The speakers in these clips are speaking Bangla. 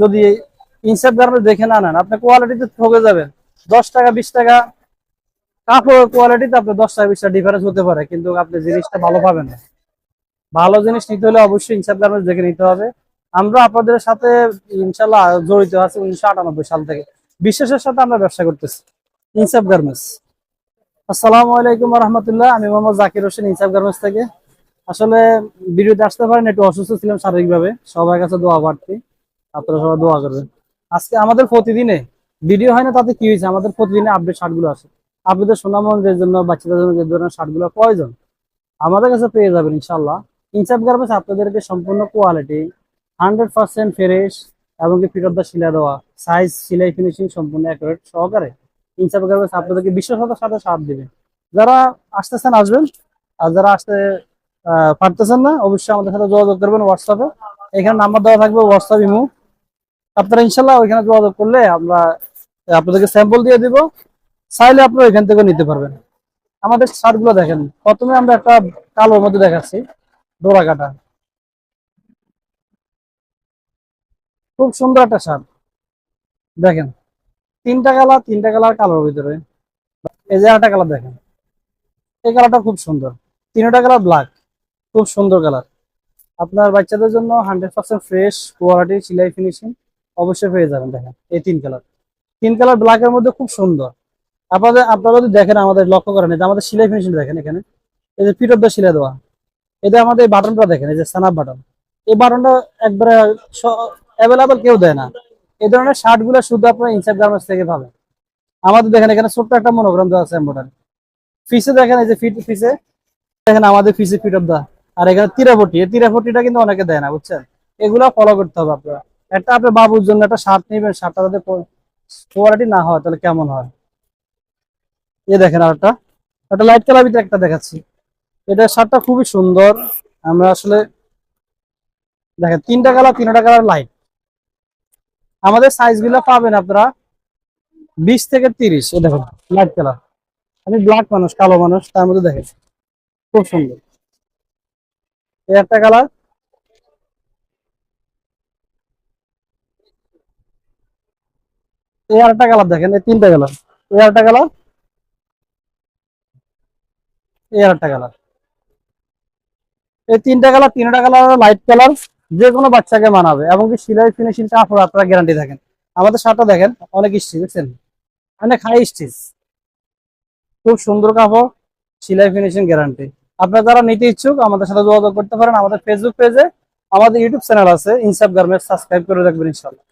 যদি ইনসাফ গার্মেন্ট দেখে না নেন আপনি কোয়ালিটিতে ঠকে যাবেন দশ টাকা, বিশ টাকা কাপড়ের কোয়ালিটিতে আপনার দশ টাকা, বিশ টাকা ডিফারেন্স হতে পারে, কিন্তু আপনি জিনিসটা ভালো পাবেন না। ভালো জিনিস নিতে হলে অবশ্যই ইনসাফ গার্মেন্ট দেখে নিতে হবে। আমরা আপনাদের সাথে ইনশাল্লাহ জড়িত আছি উনিশশো আটানব্বই সাল থেকে। বিশ্বাসের সাথে আমরা ব্যবসা করতেছি ইনসাফ গার্মেন্টস আসসালামু আলাইকুম রহমতুল্লাহ, আমি মোহাম্মদ জাকির হোসেন ইনসাফ গার্মেন্টস থেকে। আসলে ভিডিওতে আসতে পারেন, একটু অসুস্থ ছিলাম শারীরিকভাবে, সবার কাছে দোয়া প্রার্থী আপনারা সবাই দোয়া করবেন আজকে আমাদের প্রতিদিনে ভিডিও হয় না, তাতে কি হয়েছে? আমাদের প্রতিদিনে আপডেট শার্টগুলো আসে আপনাদের সোনামন্দের জন্য, বাচ্চাদের জন্য যে ধরনের শার্টগুলো প্রয়োজন, আমাদের কাছে পেয়ে যাবেন ইনশাল্লাহ ইনসাফ গার্মেন্টস আপনাদেরকে সম্পূর্ণ কোয়ালিটি হান্ড্রেড পার্সেন্ট ফ্রেশ এবং কি ফিট অফ দ্য সিলাই দেওয়া সাইজ সিলাই ফিনিশিং সম্পূর্ণ অ্যাকুরেট সহকারে। ইনসাফ গার্মেন্টস আপনাদেরকে বিশ্বসতার সাথে সাথ দিবে। যারা আসতেছেন, আসবেন। আর যারা আসতে পারতেছেন না, অবশ্যই আমাদের সাথে যোগাযোগ করবেন হোয়াটসঅ্যাপে এখানে নাম্বার দেওয়া থাকবে হোয়াটসঅ্যাপ ইমো আপনারা ইনশাল্লাহ ওইখানে যোগাযোগ করলে আমরা আপনাদেরকে স্যাম্পল দিয়ে দিব। চাইলে আপনারা ওইখান থেকে নিতে পারবেন। আমাদের শার্টগুলো দেখেন, প্রথমে আমরা একটা কালোর মধ্যে দেখাচ্ছি ডোরা কাটা খুব সুন্দর একটা শার্ট। দেখেন, তিনটা কালার তিনটা কালার কালোর ভিতরে। এই যে একটা কালার দেখেন, এই কালারটা খুব সুন্দর। তিনটা কালার ব্ল্যাক খুব সুন্দর কালার। আপনার বাচ্চাদের জন্য হান্ড্রেড পার্সেন্ট ফ্রেশ কোয়ালিটি সিলাই ফিনিশিং অবশ্যই পেয়ে যাবেন, দেখেন, এই তিন কালার তিন কালার ব্ল্যাকের মধ্যে খুব সুন্দর। আপনাদের, আপনারা যদি দেখেন আমাদের, লক্ষ্য করেন যে আমাদের সিলাই ফিনিশিং দেখেন এখানে, এই যে পিট অফ দ্য সিলাই দেওয়া এটা আমাদের বাটনটা দেখেন, এই যে সানাপ বাটন এই বাটনটা একবারে অ্যাভেলেবেল কেউ দেয় না। এই ধরনের শার্টগুলো শুধু আপনার ইনসাইড গার্মেন্টস থেকে পাবেন। আমাদের দেখেন এখানে ছোট্ট একটা মনোগ্রাম দেওয়া আছে এম্বয়ডারি ফিসে দেখেন, এই যে ফিট ফিসে দেখেন আমাদের ফিসে ফিট অফ দা আর এখানে তিরাপটি এই তিরাপটিটা কিন্তু অনেকে দেয় না, বুঝছেন? এগুলা ফলো করতে হবে আপনারা। একটা আপনার বাবুর জন্য একটা শার্ট নেবেন শার্টটা যাতে কোয়ালিটি না হয়, তাহলে কেমন হয়? এ দেখেন আর একটা একটা লাইট কালার ভিতরে একটা দেখাচ্ছি। এটা শার্টটা খুবই সুন্দর। আমরা আসলে দেখেন, তিনটা কালার তিনটা কালার লাইট আমাদের সাইজগুলো পাবেন আপনারা বিশ থেকে তিরিশ। এ দেখুন লাইট কালার আমি ব্ল্যাক মানুষ, কালো মানুষ, তার মধ্যে দেখেন, খুব সুন্দর। একটা কালার এই আরেকটা কালার দেখেন, এই তিনটা কালার। এই আরেকটা কালার। এই আরেকটা কালার। এই তিনটা কালার তিনটা কালার লাইট কালার যে কোনো বাচ্চাকে মানাবে। কি সিলাই ফিনিশিং কাপড়, আপনারা গ্যারান্টি থাকেন। আমাদের শার্টটা দেখেন, অনেক স্টিচ অনেক হাই স্টিচ খুব সুন্দর কাপড়, সিলাই ফিনিশিং গ্যারান্টি আপনারা যারা নিতে ইচ্ছুক, আমাদের সাথে যোগাযোগ করতে পারেন। আমাদের ফেসবুক পেজে আমাদের ইউটিউব চ্যানেল আছে। ইনসাফ সাবস্ক্রাইব করে রাখবেন ইনশাল্লাহ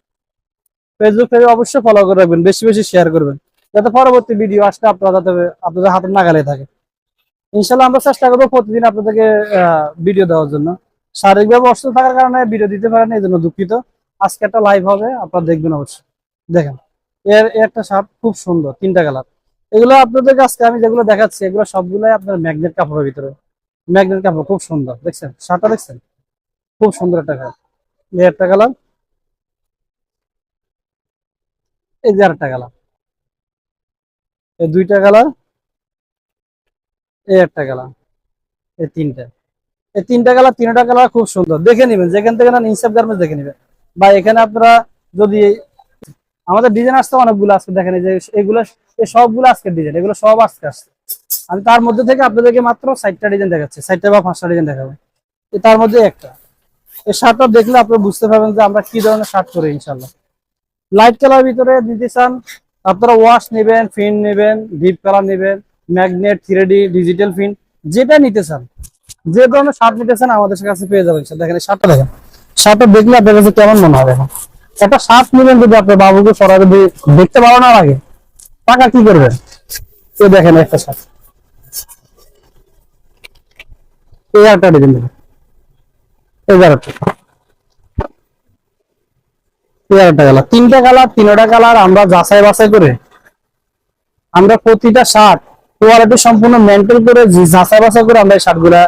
ফেসবুক পেজে অবশ্যই ফলো করে রাখবেন, বেশি বেশি শেয়ার করবেন, যাতে পরবর্তী ভিডিও আসলে আপনারা যাতে, আপনাদের হাতের নাগালে থাকে। ইনশাল্লাহ আমরা চেষ্টা করব প্রতিদিন আপনাদেরকে ভিডিও দেওয়ার জন্য। শারীরিকভাবে অসুস্থ থাকার কারণে ভিডিও দিতে পারেন, এই জন্য দুঃখিত। আজকে একটা লাইভ হবে, আপনারা দেখবেন অবশ্যই। দেখেন, এর একটা শার্ট খুব সুন্দর, তিনটা কালার। এগুলো আপনাদের আজকে আমি যেগুলো দেখাচ্ছি, এগুলো সবগুলাই আপনার ম্যাগনেট কাপড়ের ভিতরে। ম্যাগনেট কাপড়, খুব সুন্দর, দেখছেন? শার্টটা দেখছেন? খুব সুন্দর একটা কালার একটা কালার। এই যে আরেকটা কালার এই দুইটা কালার এই একটা কালার এই তিনটা। এই তিনটা কালার তিনটা কালার খুব সুন্দর। দেখে নেবেন, যেখান থেকে না ইনসাফ গার্মেন্টস দেখে নেবেন। বা এখানে আপনারা যদি আমাদের ডিজাইন আসতে অনেকগুলো আজকে দেখেন যে এগুলো, এই সবগুলো আজকের ডিজাইন এগুলো সব আজকে আসছে। আমি তার মধ্যে থেকে আপনাদেরকে মাত্র সাইটটা ডিজাইন দেখাচ্ছি সাইটটা বা পাঁচটা ডিজাইন দেখাবো। তার মধ্যে একটা। এই শার্টটা দেখলে আপনারা বুঝতে পারবেন যে আমরা কি ধরনের শার্ট করি ইনশাল্লাহ লাইট কালার ভিতরে দিতে চান, আপনারা ওয়াশ নেবেন ফিন নেবেন ডিপ কালার নেবেন ম্যাগনেট থ্রি ডিজিটাল ফিন যেটা নিতে চান। যে ধরনের শার্ট নিতে চান, আমাদের কাছে পেয়ে যাবেন। দেখেন শার্টটা দেখেন। শার্টটা দেখলে আপনার কাছে কেমন মনে হবে? এখন? একটা শার্ট নেবেন যদি আপনার বাবুকে সরাবে দিয়ে দেখতে পারো না আগে টাকা কি করবেন? এই দেখেন একটা শার্ট এই একটা ডিজাইন দেখেন এই আরেকটা। আরেকটা কালার তিনটা কালার তিনটা কালার আমরা যাচাই বাছাই করে, আমরা প্রতিটা শার্ট কোয়ালিটি সম্পূর্ণ মেনটেন করে যাচাই বাছাই করে আমরা এই শার্টগুলা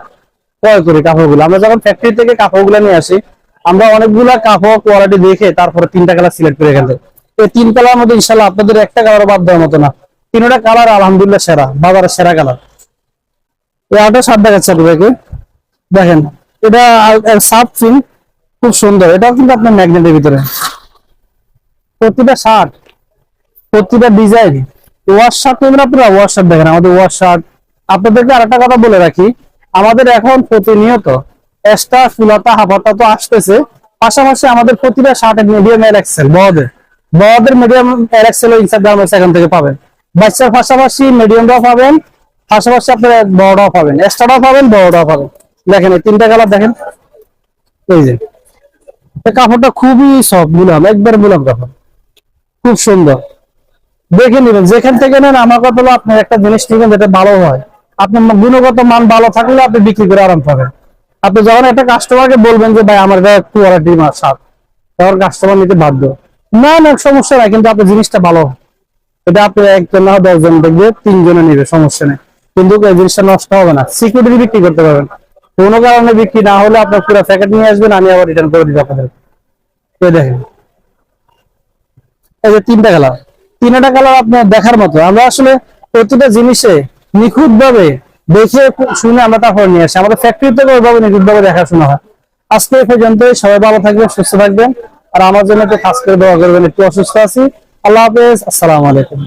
ক্রয় করি কাপড়গুলো। আমরা যখন ফ্যাক্টরি থেকে কাপড়গুলো নিয়ে আসি, আমরা অনেকগুলা কাপড় কোয়ালিটি দেখে তারপরে তিনটা কালার সিলেক্ট করে এখান থেকে। এই তিন কালার মধ্যে ইনশাল্লাহ আপনাদের একটা কালার বাদ দেওয়ার মতো না। তিনটা কালার আলহামদুলিল্লাহ সেরা বাজারের সেরা কালার এই আটা শার্ট দেখাচ্ছে আপনাদেরকে দেখেন, এটা সাব ফিল খুব সুন্দর। এটাও কিন্তু আপনার ম্যাগনেটের ভিতরে। প্রতিটা শার্ট প্রতিটা ডিজাইন ওয়াশ শার্ট নেবেন আপনারা? ওয়াশ শার্ট দেখেন, আমাদের ওয়াশ শার্ট আপনাদেরকে আরেকটা কথা বলে রাখি, আমাদের এখন প্রতিনিয়ত এক্সট্রা ফুলাতা হাফাতা তো আসতেছে। পাশাপাশি আমাদের প্রতিটা শার্টের মিডিয়াম এর এক্সেল বড়দের। বড়দের মিডিয়াম এর এক্সেল গার্মেন্টস এখান থেকে পাবেন। বাচ্চার পাশাপাশি মিডিয়ামটাও পাবেন, পাশাপাশি আপনারা বড়টাও পাবেন। এক্সট্রাটাও পাবেন, বড়টাও পাবেন। দেখেন এই তিনটা কালার দেখেন। এই যে কাপড়টা খুবই সফট গুলাম, একবার গুলাম কাপড়। খুব সুন্দর। দেখে নেবেন, যেখান থেকে নেন, আমার কথা হলো আপনি একটা জিনিস নেবেন যেটা ভালো হয়। আপনার গুণগত মান ভালো থাকলে আপনি বিক্রি করে আরাম পাবেন। আপনি যখন একটা কাস্টমারকে বলবেন যে, ভাই, আমার গায়ে কোয়ালিটি মাছ সাপ তখন কাস্টমার নিতে বাধ্য। না না, সমস্যা নাই, কিন্তু আপনার জিনিসটা ভালো এটা আপনি একজন না দশজন দেখবে, তিনজনে নেবে, সমস্যা নেই। কিন্তু এই জিনিসটা নষ্ট হবে না সিকিউরিটি বিক্রি করতে পারবেন। কোনো কারণে বিক্রি না হলে আপনার পুরো প্যাকেট নিয়ে আসবেন, আমি আবার রিটার্ন করে দিব আপনাদের। দেখেন। এই যে তিনটা কালার তিনটা কালার আপনার দেখার মতো। আমরা আসলে প্রতিটা জিনিসে নিখুঁত ভাবে দেখে শুনে আমরা তারপর নিয়ে আসি। আমাদের ফ্যাক্টরিতে ওইভাবে নিখুঁত ভাবে দেখাশোনা হয়। আজকে এই পর্যন্তই। সবাই ভালো থাকবেন, সুস্থ থাকবেন। আর আমার জন্য একটু খাস করে দেওয়া করবেন, একটু অসুস্থ আছি। আল্লাহ হাফেজ। আসসালাম আলাইকুম।